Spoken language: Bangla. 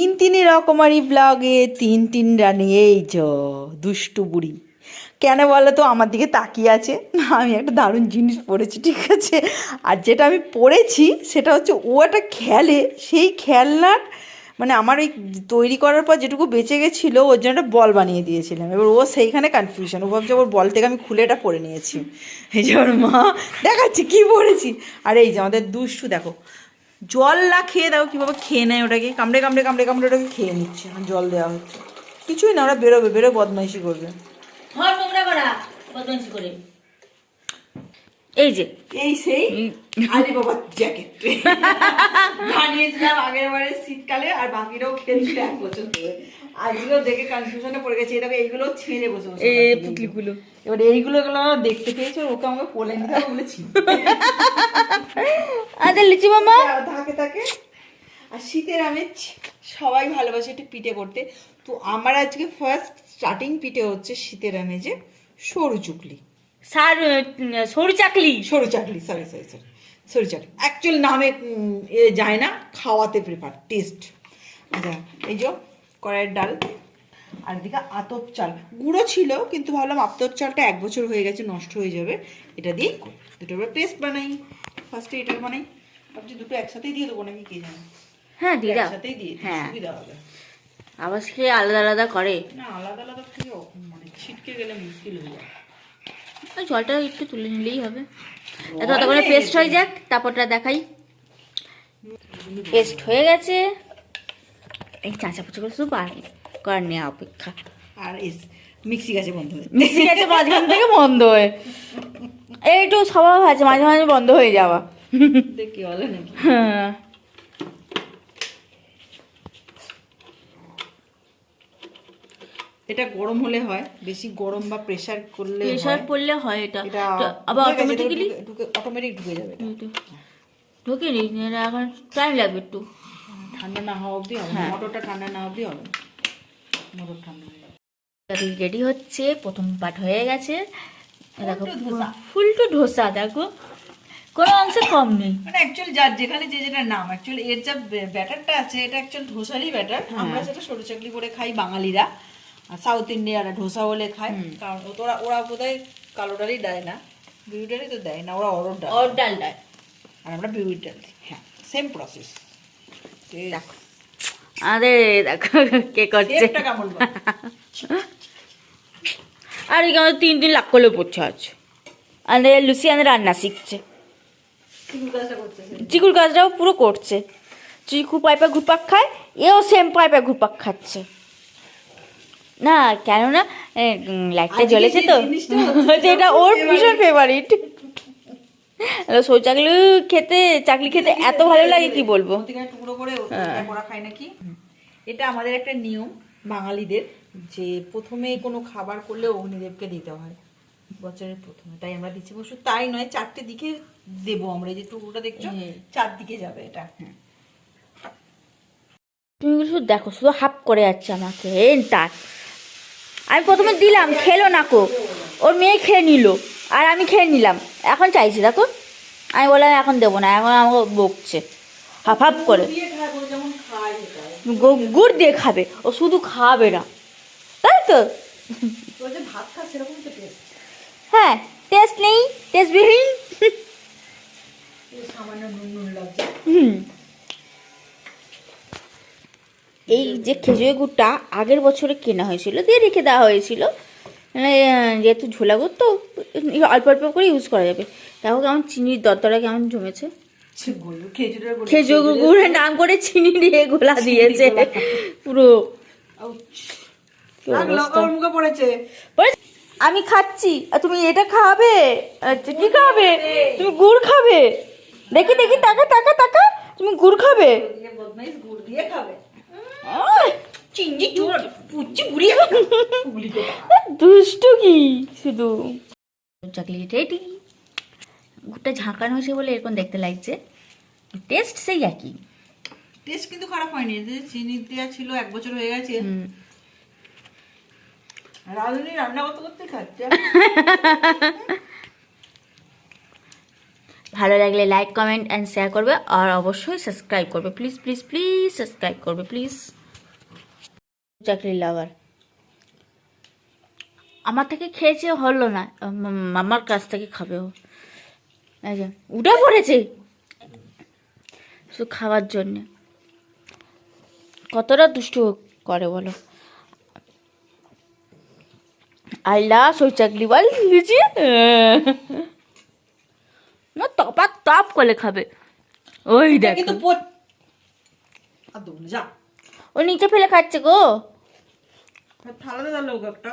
তিন তিন রকমারি ব্লগে তিন তিন রানী, এই যো, দুষ্টু বুড়ি। কেন বলো তো, আমার দিকে তাকিয়ে আছে। আমি একটা দারুণ জিনিস পড়েছি, ঠিক আছে? আর যেটা আমি পড়েছি, সেটা হচ্ছে ও একটা খেলে। সেই খেলনার মানে আমার ওই তৈরি করার পর যেটুকু বেঁচে গেছিল, ওর জন্য একটা বল বানিয়ে দিয়েছিলাম। এবার ও সেইখানে কনফিউশন ও ভাবছে, ওর বল থেকে আমি খুলে এটা পরে নিয়েছি। এই যে ওর মা, দেখাচ্ছি কী পড়েছি। আর এই যে আমাদের দুষ্টু, দেখো জল না খেয়ে দাও কীভাবে খেয়ে নেয় ওটাকে। কামড়ে কামড়ে কামড়ে কামড়ে ওটাকে খেয়ে নিচ্ছে। জল দেওয়া হচ্ছে। কিছুই না, ওরা বেরোবে বেরো বদমাইশি করবে। করে। এই যে। এই সেই আলি বাবার জ্যাকেট বানিয়েছিলাম আগের বারে শীতকালে আর বাকিরাও খেলছিল এক বছর ধরে। আজকেও দেখে কনফিউশনে পড়ে গেছে। এটাকে এইগুলো ছেড়ে বসে বসে এই পুতলিগুলো এবার এইগুলো গুলো দেখতে পেয়েছে ওকে আমাকে কোলে নিতে বলেছি আদের লিচি মামা। থাকে থাকে আর শীতের আমেজ সবাই ভালোবাসে একটু পিঠে করতে। তো আমার আজকে ফার্স্ট স্টার্টিং পিঠে হচ্ছে শীতের আমেজে সরু চুকলি। সার সরু চাকলি। সরু চাকলি সরি সরি সরি সরু চাকলি। অ্যাকচুয়াল নামে এ যায় না খাওয়াতে প্রেফার টেস্ট আচ্ছা এই যে কড়াইয়ের ডাল আর এদিকে আতপ চাল। গুঁড়ো ছিল কিন্তু ভাবলাম আতপ চালটা এক বছর হয়ে গেছে নষ্ট হয়ে যাবে এটা করি। দুটো এবার পেস্ট বানাই ফার্স্টে এটা বানাই। ভাবছি দুটো একসাথেই দিয়ে দেবো নাকি কে জানে? হ্যাঁ দিদা একসাথেই দিয়ে হ্যাঁ। সুবিধা হবে। আবার সে আলাদা আলাদা করে। না আলাদা আলাদা থেকে মানে ছিটকে গেলে মুশকিল হয়ে যায়। ওই জলটা একটু তুলে নিলেই হবে। ততক্ষণে পেস্ট হয়ে যাক তারপরটা দেখাই। পেস্ট হয়ে গেছে। এই চাঁচা পুচো করে শুধু করার নেওয়া অপেক্ষা। আর মিক্সি গেছে বন্ধ হয়ে মিশে গেছে মাঝখান থেকে বন্ধ হয়ে। এইটু স্বভাব আছে মাঝে মাঝে বন্ধ হয়ে যাওয়া। দেখি বলে নাকি? হ্যাঁ। এটা গরম হলে হয় বেশি গরম বা প্রেসার করলে প্রেশার পড়লে হয় এটা। আবার অটোমেটিক্যালি অটোমেটিক ঢুকে যাবে ঢুকে নি এখন টাইম লাগবে একটু। ঠান্ডা না হওয়া অবধি হবে হ্যাঁ। মোটরটা ঠান্ডা না অবধি হবে। মোটর ঠান্ডা রেডি হচ্ছে প্রথম পাট হয়ে গেছে। দেখো ধোসা। ফুলটু ধোসা দেখো। কোনো অংশে কম নেই। মানে অ্যাকচুয়ালি যার যেখানে যে যেটা নাম অ্যাকচুয়ালি এর যা ব্যাটারটা আছে এটা অ্যাকচুয়াল ধোসারই ব্যাটার। হ্যাঁ। আমরা সেটা সরু চাকলি করে খাই বাঙালিরা সাউথ ইন্ডিয়ারা ধোসা বলে খায়। কারণ ওরা ওরা বোধহয় কালো ডালই দেয় না। বিউরি ডালই তো দেয় না ওরা অরড় ডাল। ওর ডালটা আর আমরা বিউরি ডাল দিই হ্যাঁ সেম প্রসেস দেখো। আরে দেখো কে করছে? আর এখানে তিন দিন লাখ করলেও পড়ছে আজ আমাদের লুসিয়ান রান্না শিখছে। চিকুর কাজটাও পুরো করছে। চিকু পাইপে ঘুরপাক খায় এও সেম পাইপে ঘুপাক খাচ্ছে। না কেননা লাইটটা জ্বলেছে তো। এটা ওর ভীষণ ফেভারিট সৌচাকলি খেতে চাকলি খেতে এত ভালো লাগে কি বলব? টুকরো করে হ্যাঁ। করা খায় নাকি? এটা আমাদের একটা নিয়ম বাঙালিদের যে প্রথমে কোনো খাবার করলে অগ্নিদেবকে দিতে হয়। বছরের প্রথমে তাই আমরা দিচ্ছি। বসু তাই নয় চারটে দিকে দেবো আমরা। এই যে টুকরোটা দেখছ হুম। চারদিকে যাবে এটা। তুমি শুধু দেখো শুধু হাফ করে যাচ্ছে আমাকে। তার আমি প্রথমে দিলাম খেলো না কো। ওর মেয়ে খেয়ে নিল আর আমি খেয়ে নিলাম। এখন চাইছি দেখো। আমি বললাম এখন দেবো না এখন আমাকে বকছে। হাফ হাফ করে। গুড় দিয়ে খাবে ও শুধু খাবে না। তাই তো? টেস্ট হ্যাঁ টেস্ট নেই টেস্টবিহীন সামান্য এই যে খেজুরের গুড়টা আগের বছরে কেনা হয়েছিল দিয়ে রেখে দেওয়া হয়েছিল। মানে যেহেতু ঝোলা গুড় তো অল্প অল্প করে ইউজ করা যাবে। দেখো কেমন চিনির দরদরা কেমন জমেছে। খেজুর গুড়ের নাম করে চিনি দিয়ে গোলা দিয়েছে। পুরো। আমি খাচ্ছি। আর তুমি এটা খাবে? আচ্ছা কি খাবে? তুমি গুড় খাবে? দেখি দেখি টাকা টাকা টাকা তুমি গুড় খাবে? গুড় দিয়ে খাবে। দুষ্টু কি শুধু? চাকলি রেডি গুড়টা ঝাঁকানো হয়েছে বলে এরকম দেখতে লাগছে। টেস্ট সেই একই। টেস্ট কিন্তু খারাপ হয়নি যে চিনি দেওয়া ছিল এক বছর হয়ে গেছে। হুম। রাঁধুনি রান্না করতে করতে খাচ্ছে? ভালো লাগলে লাইক কমেন্ট অ্যান্ড শেয়ার করবে আর অবশ্যই সাবস্ক্রাইব করবে। প্লিজ প্লিজ প্লিজ সাবস্ক্রাইব করবে প্লিজ চাকরি লাভার আমার থেকে খেয়েছে, হলো না। মামার কাছ থেকে খাবে ও। যে, উঠে পড়েছে। শুধু খাওয়ার জন্যে। কতটা দুষ্টু করে বলো। আল্লাহ, সই চাকরি বল না তপা তপ করে খাবে। ওই দেখ। ও নিচে ফেলে খাচ্ছে গো। দিলো একটা।